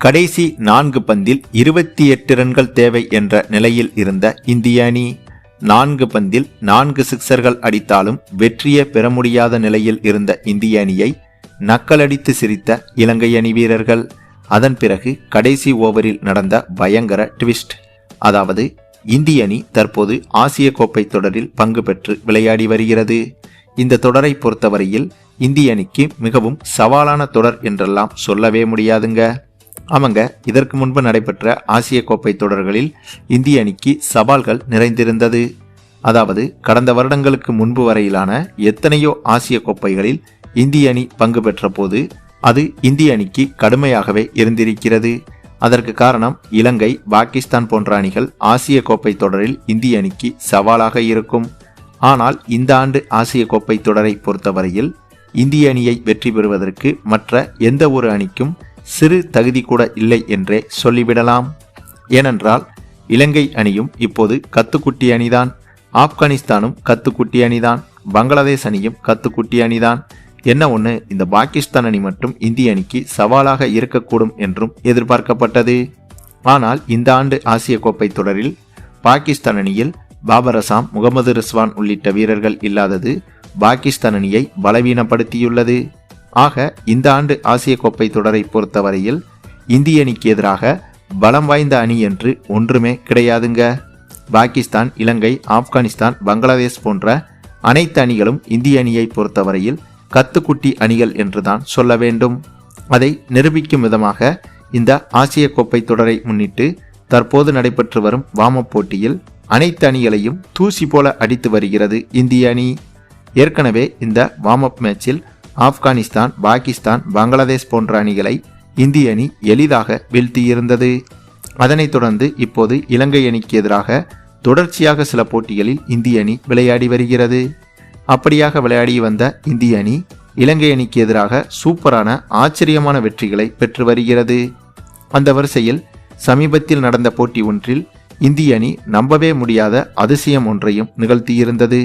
கடைசி நான்கு பந்தில் இருபத்தி எட்டு ரன்கள் தேவை என்ற நிலையில் இருந்த இந்திய அணி நான்கு பந்தில் நான்கு சிக்சர்கள் அடித்தாலும் வெற்றியே பெற முடியாத நிலையில் இருந்த இந்திய அணியை நக்கலடித்து சிரித்த இலங்கை அணி வீரர்கள். அதன் பிறகு கடைசி ஓவரில் நடந்த பயங்கர ட்விஸ்ட். அதாவது இந்திய அணி தற்போது ஆசிய கோப்பை தொடரில் பங்கு பெற்று விளையாடி வருகிறது. இந்த தொடரை பொறுத்தவரையில் இந்திய அணிக்கு மிகவும் சவாலான தொடர் என்றெல்லாம் சொல்லவே முடியாதுங்க. ஆமாங்க இதற்கு முன்பு நடைபெற்ற ஆசிய கோப்பை தொடர்களில் இந்திய அணிக்கு சவால்கள் நிறைந்திருந்தது. அதாவது கடந்த வருடங்களுக்கு முன்பு வரையிலான எத்தனையோ ஆசிய கோப்பைகளில் இந்திய அணி பங்கு பெற்ற போது அது இந்திய அணிக்கு கடுமையாகவே இருந்திருக்கிறது. அதற்கு காரணம் இலங்கை பாகிஸ்தான் போன்ற அணிகள் ஆசிய கோப்பை தொடரில் இந்திய அணிக்கு சவாலாக இருக்கும். ஆனால் இந்த ஆண்டு ஆசிய கோப்பை தொடரை பொறுத்தவரையில் இந்திய அணியை வெற்றி பெறுவதற்கு மற்ற எந்த ஒரு அணிக்கும் சிறு தகுதி கூட இல்லை என்றே சொல்லிவிடலாம். ஏனென்றால் இலங்கை அணியும் இப்போது கத்துக்குட்டி அணிதான். ஆப்கானிஸ்தானும் கத்துக்குட்டி அணிதான். பங்களாதேஷ் அணியும் கத்துக்குட்டி அணிதான். என்ன ஒன்று இந்த பாகிஸ்தான் அணி மட்டும் இந்திய அணிக்கு சவாலாக இருக்கக்கூடும் என்றும் எதிர்பார்க்கப்பட்டது. ஆனால் இந்த ஆண்டு ஆசிய கோப்பை தொடரில் பாகிஸ்தான் அணியில் பாபர் அசாம் முகமது ரிஸ்வான் உள்ளிட்ட வீரர்கள் இல்லாதது பாகிஸ்தான் அணியை பலவீனப்படுத்தியுள்ளது. ஆக இந்த ஆண்டு ஆசிய கோப்பை தொடரை பொறுத்தவரையில் இந்திய அணிக்கு எதிராக பலம் வாய்ந்த அணி என்று ஒன்றுமே கிடையாதுங்க. பாகிஸ்தான் இலங்கை ஆப்கானிஸ்தான் பங்களாதேஷ் போன்ற அனைத்து அணிகளும் இந்திய அணியை பொறுத்தவரையில் கத்துக்குட்டி அணிகள் என்றுதான் சொல்ல வேண்டும். அதை நிரூபிக்கும் விதமாக இந்த ஆசிய கோப்பை தொடரை முன்னிட்டு தற்போது நடைபெற்று வரும் வாம போட்டியில் அனைத்து அணிகளையும் தூசி போல அடித்து வருகிறது இந்திய அணி. ஏற்கனவே இந்த வார்ம் அப் மேட்சில் ஆப்கானிஸ்தான் பாகிஸ்தான் பங்களாதேஷ் போன்ற அணிகளை இந்திய அணி எளிதாக வீழ்த்தியிருந்தது. அதனைத் தொடர்ந்து இப்போது இலங்கை அணிக்கு எதிராக தொடர்ச்சியாக சில போட்டிகளில் இந்திய அணி விளையாடி வருகிறது. அப்படியாக விளையாடி வந்த இந்திய அணி இலங்கை அணிக்கு எதிராக சூப்பரான ஆச்சரியமான வெற்றிகளை பெற்று வருகிறது. அந்த வரிசையில் சமீபத்தில் நடந்த போட்டி ஒன்றில் இந்திய அணி நம்பவே முடியாத அதிசயம் ஒன்றையும் நிகழ்த்தியிருந்தது.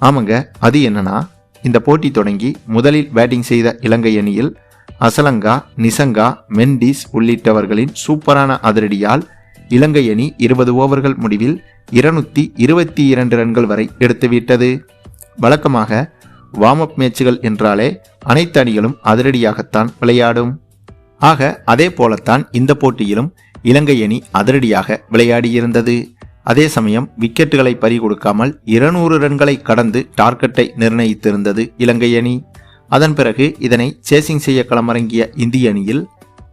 ஆமாங்க அது என்னன்னா இந்த போட்டி தொடங்கி முதலில் பேட்டிங் செய்த இலங்கை அணியில் அசலங்கா நிசங்கா மெண்டிஸ் உள்ளிட்டவர்களின் சூப்பரான அதிரடியால் இலங்கை அணி இருபது ஓவர்கள் முடிவில் இருநூத்தி இருபத்தி இரண்டு ரன்கள் வரை எடுத்துவிட்டது வழக்கமாக வார்ம் அப் மேட்சுகள் என்றாலே அனைத்து அணிகளும் அதிரடியாகத்தான் விளையாடும். ஆக அதே போலத்தான் இந்த போட்டியிலும் இலங்கை அணி அதிரடியாக விளையாடியிருந்தது. அதே சமயம் விக்கெட்டுகளை பறிகொடுக்காமல் இருநூறு ரன்களை கடந்து டார்கெட்டை நிர்ணயித்திருந்தது இலங்கை அணி. அதன் பிறகு இதனை சேசிங் செய்ய களமிறங்கிய இந்திய அணியில்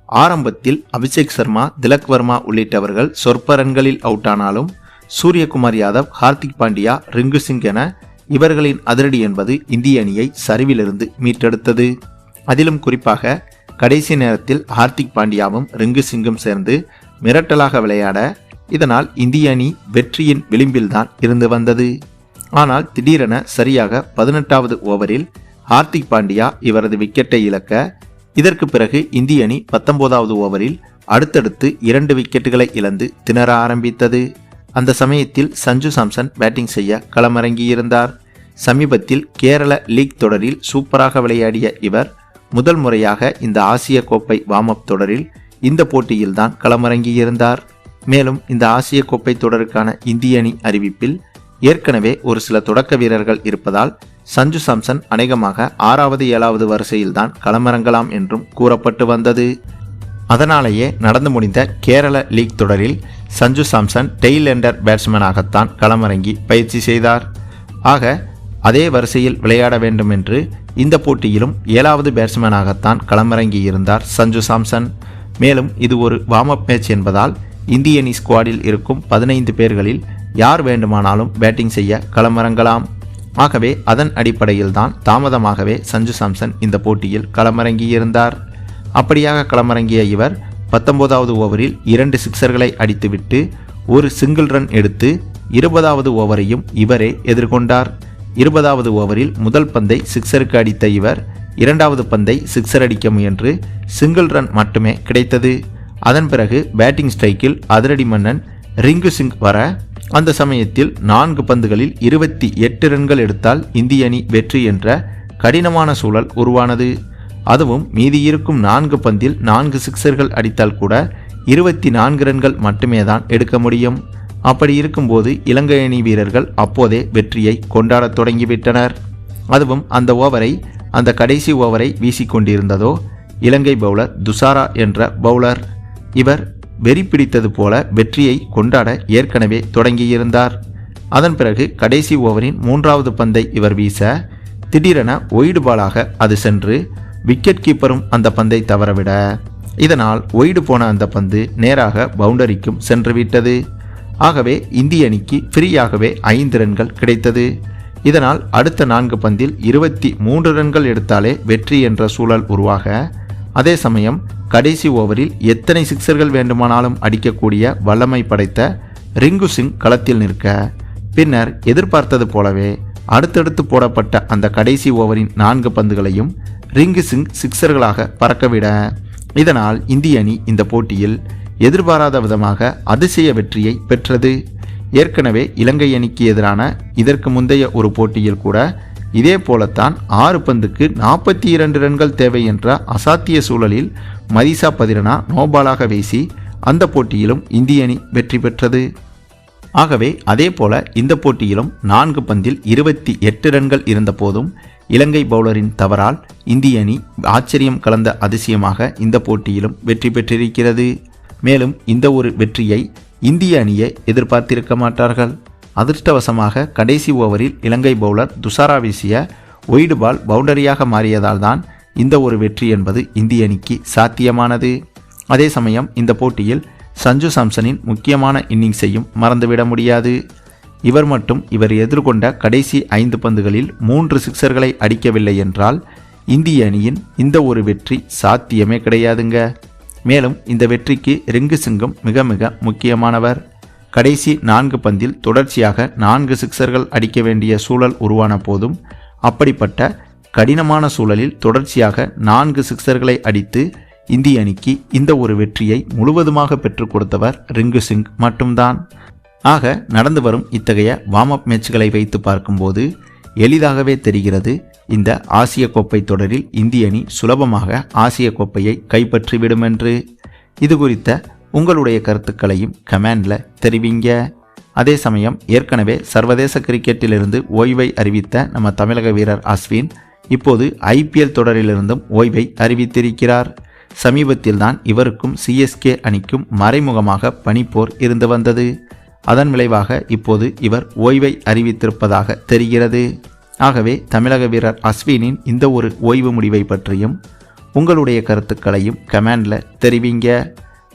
ஆரம்பத்தில் அபிஷேக் சர்மா திலக் வர்மா உள்ளிட்டவர்கள் சொற்ப ரன்களில் அவுட் ஆனாலும் சூரியகுமார் யாதவ் ஹார்திக் பாண்டியா ரிங்கு சிங் என இவர்களின் அதிரடி என்பது இந்திய அணியை சரிவிலிருந்து மீட்டெடுத்தது. அதிலும் குறிப்பாக கடைசி நேரத்தில் ஹார்திக் பாண்டியாவும் ரிங்கு சிங்கும் சேர்ந்து மிரட்டலாக விளையாட இதனால் இந்திய அணி வெற்றியின் விளிம்பில்தான் இருந்து வந்தது. ஆனால் திடீரென சரியாக பதினெட்டாவது ஓவரில் ஹார்திக் பாண்டியா இவரது விக்கெட்டை இழக்க இதற்கு பிறகு இந்திய அணி பத்தொன்பதாவது ஓவரில் அடுத்தடுத்து இரண்டு விக்கெட்டுகளை இழந்து திணற ஆரம்பித்தது. அந்த சமயத்தில் சஞ்சு சாம்சன் பேட்டிங் செய்ய களமிறங்கியிருந்தார். சமீபத்தில் கேரள லீக் தொடரில் சூப்பராக விளையாடிய இவர் முதல் முறையாக இந்த ஆசிய கோப்பை வார்ம் அப் தொடரில் இந்த போட்டியில்தான் களமிறங்கியிருந்தார். மேலும் இந்த ஆசிய கோப்பை தொடருக்கான இந்திய அணி அறிவிப்பில் ஏற்கனவே ஒரு சில தொடக்க வீரர்கள் இருப்பதால் சஞ்சு சாம்சன் அநேகமாக ஆறாவது ஏழாவது வரிசையில்தான் களமிறங்கலாம் என்றும் கூறப்பட்டு வந்தது. அதனாலேயே நடந்து முடிந்த கேரள லீக் தொடரில் சஞ்சு சாம்சன் டெய்ல் எண்டர் பேட்ஸ்மேனாகத்தான் களமிறங்கி பயிற்சி செய்தார். ஆக அதே வரிசையில் விளையாட வேண்டும் என்று இந்த போட்டியிலும் ஏழாவது பேட்ஸ்மேனாகத்தான் களமிறங்கியிருந்தார் சஞ்சு சாம்சன். மேலும் இது ஒரு வார்ம் அப் மேட்ச் என்பதால் இந்திய அணி ஸ்குவாடில் இருக்கும் பதினைந்து பேர்களில் யார் வேண்டுமானாலும் பேட்டிங் செய்ய களமிறங்கலாம். ஆகவே அதன் அடிப்படையில் தான் தாமதமாகவே சஞ்சு சாம்சன் இந்த போட்டியில் களமிறங்கியிருந்தார். அப்படியாக களமிறங்கிய இவர் பத்தொன்பதாவது ஓவரில் இரண்டு சிக்சர்களை அடித்துவிட்டு ஒரு சிங்கிள் ரன் எடுத்து இருபதாவது ஓவரையும் இவரே எதிர்கொண்டார். இருபதாவது ஓவரில் முதல் பந்தை சிக்ஸருக்கு அடித்த இவர் இரண்டாவது பந்தை சிக்ஸர் அடிக்க முயன்று சிங்கிள் ரன் மட்டுமே கிடைத்தது. அதன் பிறகு பேட்டிங் ஸ்ட்ரைக்கில் அதிரடி மன்னன் ரிங்கு சிங் வர அந்த சமயத்தில் நான்கு பந்துகளில் இருபத்தி எட்டு ரன்கள் எடுத்தால் இந்திய அணி வெற்றி என்ற கடினமான சூழல் உருவானது. அதுவும் மீதி இருக்கும் நான்கு பந்தில் நான்கு சிக்சர்கள் அடித்தால் கூட இருபத்தி நான்கு ரன்கள் மட்டுமே தான் எடுக்க முடியும். அப்படி இருக்கும்போது இலங்கை அணி வீரர்கள் அப்போதே வெற்றியை கொண்டாடத் தொடங்கிவிட்டனர். அதுவும் அந்த ஓவரை அந்த கடைசி ஓவரை வீசிக்கொண்டிருந்ததோ இலங்கை பவுலர் துசாரா என்ற பவுலர் இவர் வெறி பிடித்தது போல வெற்றியை கொண்டாட ஏற்கனவே தொடங்கியிருந்தார். அதன் பிறகு கடைசி ஓவரின் மூன்றாவது பந்தை இவர் வீச திடீரென ஒய்டு பாலாக அது சென்று விக்கெட் கீப்பரும் அந்த பந்தை தவறவிட. இதனால் ஒயிடு போன அந்த பந்து நேராக பவுண்டரிக்கும் சென்றுவிட்டது. ஆகவே இந்திய அணிக்கு ஃப்ரீயாகவே ஐந்து ரன்கள் கிடைத்தது. இதனால் அடுத்த நான்கு பந்தில் இருபத்தி மூன்று ரன்கள் எடுத்தாலே வெற்றி என்ற சூழல் உருவாக அதே சமயம் கடைசி ஓவரில் எத்தனை சிக்சர்கள் வேண்டுமானாலும் அடிக்கக்கூடிய வல்லமை படைத்த ரிங்கு சிங் களத்தில் நிற்க பின்னர் எதிர்பார்த்தது போலவே அடுத்தடுத்து போடப்பட்ட அந்த கடைசி ஓவரின் நான்கு பந்துகளையும் ரிங்கு சிங் சிக்சர்களாக பறக்கவிட இதனால் இந்திய அணி இந்த போட்டியில் எதிர்பாராத விதமாக அதிசய வெற்றியை பெற்றது. ஏற்கனவே இலங்கை அணிக்கு எதிரான இதற்கு முந்தைய ஒரு போட்டியில் கூட இதே போலத்தான் ஆறு பந்துக்கு நாற்பத்தி இரண்டு ரன்கள் தேவை என்ற அசாத்திய சூழலில் மதிசா பதிரனா நோபாலாக வீசி அந்த போட்டியிலும் இந்திய அணி வெற்றி பெற்றது. ஆகவே அதே போல இந்த போட்டியிலும் நான்கு பந்தில் இருபத்தி எட்டு ரன்கள் இருந்த போதும் இலங்கை பவுலரின் தவறால் இந்திய அணி ஆச்சரியம் கலந்த அதிசயமாக இந்த போட்டியிலும் வெற்றி பெற்றிருக்கிறது. மேலும் இந்த ஒரு வெற்றியை இந்திய அணியை எதிர்பார்த்திருக்க மாட்டார்கள். அதிர்ஷ்டவசமாக கடைசி ஓவரில் இலங்கை பவுலர் துசாரா வீசிய ஒய்டு பால் பவுண்டரியாக மாறியதால் தான் இந்த ஒரு வெற்றி என்பது இந்திய அணிக்கு சாத்தியமானது. அதே சமயம் இந்த போட்டியில் சஞ்சு சாம்சனின் முக்கியமான இன்னிங்ஸையும் மறந்துவிட முடியாது. இவர் மட்டும் இவர் எதிர்கொண்ட கடைசி ஐந்து பந்துகளில் மூன்று சிக்சர்களை அடிக்கவில்லை என்றால் இந்திய அணியின் இந்த ஒரு வெற்றி சாத்தியமே கிடையாதுங்க. மேலும் இந்த வெற்றிக்கு ரிங்கு சிங்கும் மிக மிக முக்கியமானவர். கடைசி நான்கு பந்தில் தொடர்ச்சியாக நான்கு சிக்சர்கள் அடிக்க வேண்டிய சூழல் உருவான போதும் அப்படிப்பட்ட கடினமான சூழலில் தொடர்ச்சியாக நான்கு சிக்சர்களை அடித்து இந்திய அணிக்கு இந்த ஒரு வெற்றியை முழுவதுமாக பெற்றுக் கொடுத்தவர் ரிங்கு சிங் மட்டும்தான். ஆக நடந்து வரும் இத்தகைய வார்ம் அப் மேட்ச்களை வைத்து பார்க்கும்போது எளிதாகவே தெரிகிறது இந்த ஆசிய கோப்பை தொடரில் இந்திய அணி சுலபமாக ஆசிய கோப்பையை கைப்பற்றிவிடும் என்று. இது குறித்த உங்களுடைய கருத்துக்களையும் கமெண்டில் தெரிவிங்க. அதே சமயம் ஏற்கனவே சர்வதேச கிரிக்கெட்டிலிருந்து ஓய்வை அறிவித்த நம்ம தமிழக வீரர் அஸ்வின் இப்போது ஐபிஎல் தொடரிலிருந்தும் ஓய்வை அறிவித்திருக்கிறார். சமீபத்தில்தான் இவருக்கும் சிஎஸ்கே அணிக்கும் மறைமுகமாக பனிப்போர் இருந்து வந்தது. அதன் விளைவாக இப்போது இவர் ஓய்வை அறிவித்திருப்பதாக தெரிகிறது. ஆகவே தமிழக வீரர் அஸ்வினின் இந்த ஒரு ஓய்வு முடிவை பற்றியும் உங்களுடைய கருத்துக்களையும் கமெண்டில் தெரிவிங்க.